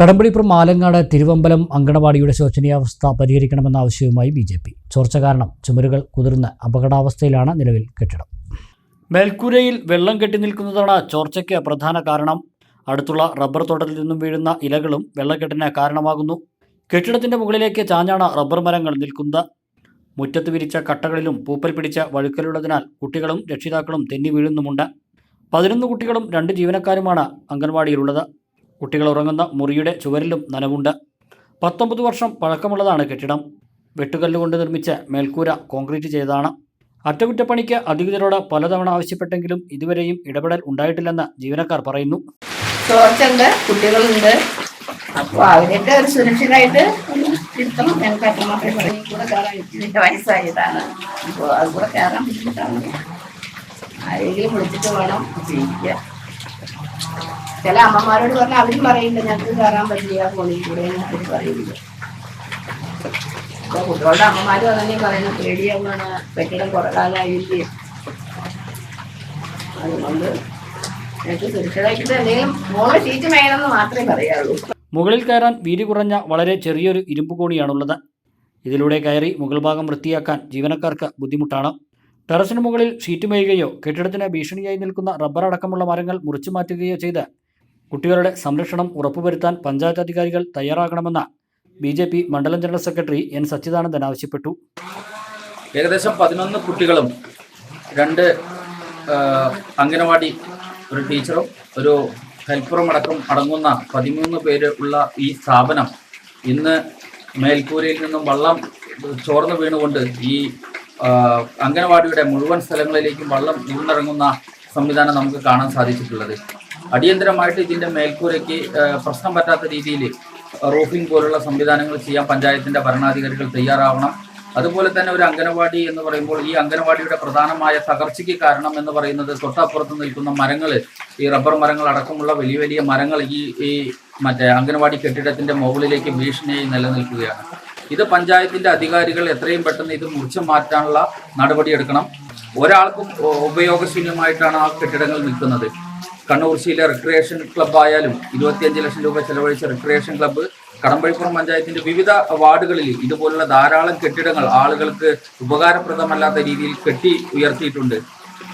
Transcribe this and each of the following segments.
കടമ്പളിപ്പുറം ആലങ്ങാട് തിരുവമ്പലം അങ്കണവാടിയുടെ ശോചനീയാവസ്ഥ പരിഹരിക്കണമെന്ന ആവശ്യവുമായി B J P. ചോർച്ച കാരണം ചുമരുകൾ കുതിർന്ന് അപകടാവസ്ഥയിലാണ് നിലവിൽ കെട്ടിടം. മേൽക്കൂരയിൽ വെള്ളം കെട്ടി നിൽക്കുന്നതാണ് ചോർച്ചയ്ക്ക് പ്രധാന കാരണം. അടുത്തുള്ള റബ്ബർ തോട്ടത്തിൽ നിന്നും വീഴുന്ന ഇലകളും വെള്ളക്കെട്ടിന് കാരണമാകുന്നു. കെട്ടിടത്തിന്റെ മുകളിലേക്ക് ചാഞ്ഞാണ് റബ്ബർ മരങ്ങൾ നിൽക്കുന്നത്. മുറ്റത്ത് വിരിച്ച കട്ടകളിലും പൂപ്പൽ പിടിച്ച വഴുക്കലുള്ളതിനാൽ കുട്ടികളും രക്ഷിതാക്കളും തെന്നി വീഴുന്നുമുണ്ട്. പതിനൊന്ന് കുട്ടികളും രണ്ട് ജീവനക്കാരുമാണ് അംഗൻവാടിയിലുള്ളത്. കുട്ടികൾ ഉറങ്ങുന്ന മുറിയുടെ ചുവരിലും നനവുണ്ട്. പത്തൊമ്പത് വർഷം പഴക്കമുള്ളതാണ് കെട്ടിടം. വെട്ടുകല്ലുകൊണ്ട് നിർമ്മിച്ച മേൽക്കൂര കോൺക്രീറ്റ് ചെയ്തതാണ്. അറ്റകുറ്റപ്പണിക്ക് അധികൃതരോട് പലതവണ ആവശ്യപ്പെട്ടെങ്കിലും ഇതുവരെയും ഇടപെടൽ ഉണ്ടായിട്ടില്ലെന്ന് ജീവനക്കാർ പറയുന്നു. കുട്ടികളുണ്ട്. അപ്പോൾ അവരൊക്കെ ഒരു ആരെങ്കിലും വിളിച്ചിട്ട് ചില അമ്മമാരോട് പറഞ്ഞാൽ അവരും പറയില്ല ഞങ്ങൾക്ക് കയറാൻ പറ്റില്ല ഫോണിൽ കൂടെ അവർ പറയില്ല. അപ്പോൾ കുട്ടികളുടെ അമ്മമാരും അതന്നെ പറയുന്നത് പേടിയാവുകയാണ് പെട്ടെന്ന് കുറേ കാലമായില്ലേ അതുകൊണ്ട് വേണമെന്ന് മാത്രമേ മുകളിൽ കയറാൻ വീതി കുറഞ്ഞ വളരെ ചെറിയൊരു ഇരുമ്പ് കോണിയാണുള്ളത്. ഇതിലൂടെ കയറി മുകൾ ഭാഗം വൃത്തിയാക്കാൻ ജീവനക്കാർക്ക് ബുദ്ധിമുട്ടാണ്. ടെറസിന് മുകളിൽ ഷീറ്റ് മേയുകയോ കെട്ടിടത്തിന് ഭീഷണിയായി നിൽക്കുന്ന റബ്ബർ അടക്കമുള്ള മരങ്ങൾ മുറിച്ചു മാറ്റുകയോ ചെയ്ത് കുട്ടികളുടെ സംരക്ഷണം ഉറപ്പുവരുത്താൻ പഞ്ചായത്ത് അധികാരികൾ തയ്യാറാകണമെന്ന ബി ജെ പി മണ്ഡലം ജനറൽ സെക്രട്ടറി എൻ സച്ചിദാനന്ദൻ ആവശ്യപ്പെട്ടു. ഏകദേശം പതിനൊന്ന് കുട്ടികളും രണ്ട് അംഗനവാടി ഒരു ടീച്ചറും ഒരു ഹെൽപ്പറും അടക്കം അടങ്ങുന്ന പതിമൂന്ന് പേര് ഉള്ള ഈ സ്ഥാപനം ഇന്ന് മേൽക്കൂരയിൽ നിന്നും വെള്ളം ചോർന്നു വീണുകൊണ്ട് ഈ അംഗനവാടിയുടെ മുഴുവൻ സ്ഥലങ്ങളിലേക്കും വെള്ളം വീണിറങ്ങുന്ന സംവിധാനം നമുക്ക് കാണാൻ സാധിച്ചിട്ടുള്ളത്. അടിയന്തരമായിട്ട് ഇതിന്റെ മേൽക്കൂരയ്ക്ക് പ്രശ്നം പറ്റാത്ത രീതിയിൽ റൂഫിംഗ് പോലുള്ള സംവിധാനങ്ങൾ ചെയ്യാൻ പഞ്ചായത്തിന്റെ ഭരണാധികാരികൾ തയ്യാറാവണം. അതുപോലെ തന്നെ ഒരു അംഗനവാടി എന്ന് പറയുമ്പോൾ ഈ അംഗനവാടിയുടെ പ്രധാനമായ തകർച്ചയ്ക്ക് കാരണം എന്ന് പറയുന്നത് തൊട്ടപ്പുറത്ത് നിൽക്കുന്ന മരങ്ങൾ ഈ റബ്ബർ മരങ്ങൾ അടക്കമുള്ള വലിയ വലിയ മരങ്ങൾ ഈ ഈ മറ്റേ അംഗനവാടി കെട്ടിടത്തിന്റെ മുകളിലേക്ക് ഭീഷണിയായി നിലനിൽക്കുകയാണ്. ഇത് പഞ്ചായത്തിന്റെ അധികാരികൾ എത്രയും പെട്ടെന്ന് ഇത് മുറിച്ചു മാറ്റാനുള്ള നടപടിയെടുക്കണം. ഒരാൾക്കും ഉപയോഗശൂന്യമായിട്ടാണ് ആ കെട്ടിടങ്ങൾ നിൽക്കുന്നത്. കണ്ണൂർശിയിലെ റിക്രിയേഷൻ ക്ലബ്ബ് ആയാലും ഇരുപത്തിയഞ്ച് ലക്ഷം രൂപ ചെലവഴിച്ച റിക്രിയേഷൻ ക്ലബ്ബ് കടമ്പഴിപ്പുറം പഞ്ചായത്തിന്റെ വിവിധ വാർഡുകളിൽ ഇതുപോലുള്ള ധാരാളം കെട്ടിടങ്ങൾ ആളുകൾക്ക് ഉപകാരപ്രദമല്ലാത്ത രീതിയിൽ കെട്ടി ഉയർത്തിയിട്ടുണ്ട്.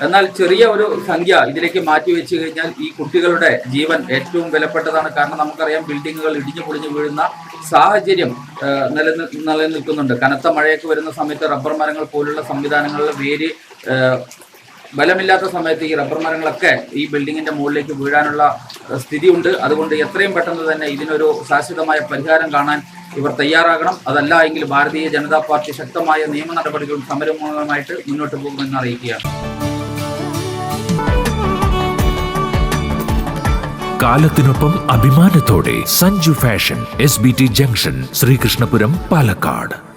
എന്നാൽ ചെറിയ ഒരു സംഖ്യ ഇതിലേക്ക് മാറ്റി വെച്ച് കഴിഞ്ഞാൽ ഈ കുട്ടികളുടെ ജീവൻ ഏറ്റവും വിലപ്പെട്ടതാണ്. കാരണം നമുക്കറിയാം ബിൽഡിങ്ങുകൾ ഇടിഞ്ഞു പൊളിഞ്ഞു വീഴുന്ന സാഹചര്യം നിലനിൽ നിലനി നിലനിൽക്കുന്നുണ്ട്. കനത്ത മഴയൊക്കെ വരുന്ന സമയത്ത് റബ്ബർ മരങ്ങൾ പോലുള്ള സംവിധാനങ്ങളിൽ വേര് ബലമില്ലാത്ത സമയത്ത് ഈ റബ്ബർ മരങ്ങളൊക്കെ ഈ ബിൽഡിങ്ങിന്റെ മുകളിലേക്ക് വീഴാനുള്ള സ്ഥിതിയുണ്ട്. അതുകൊണ്ട് എത്രയും പെട്ടെന്ന് തന്നെ ഇതിനൊരു ശാശ്വതമായ പരിഹാരം കാണാൻ ഇവർ തയ്യാറാകണം. അതല്ല എങ്കിൽ ഭാരതീയ ജനതാ പാർട്ടി ശക്തമായ നിയമ നടപടികളും സമരങ്ങളുമായിട്ട് മുന്നോട്ട് പോകുമെന്ന് അറിയിക്കുകയാണ്. കാലത്തിനൊപ്പം അഭിമാനത്തോടെ Sanju fashion S B T junction Sreekrishnapuram Palakkad.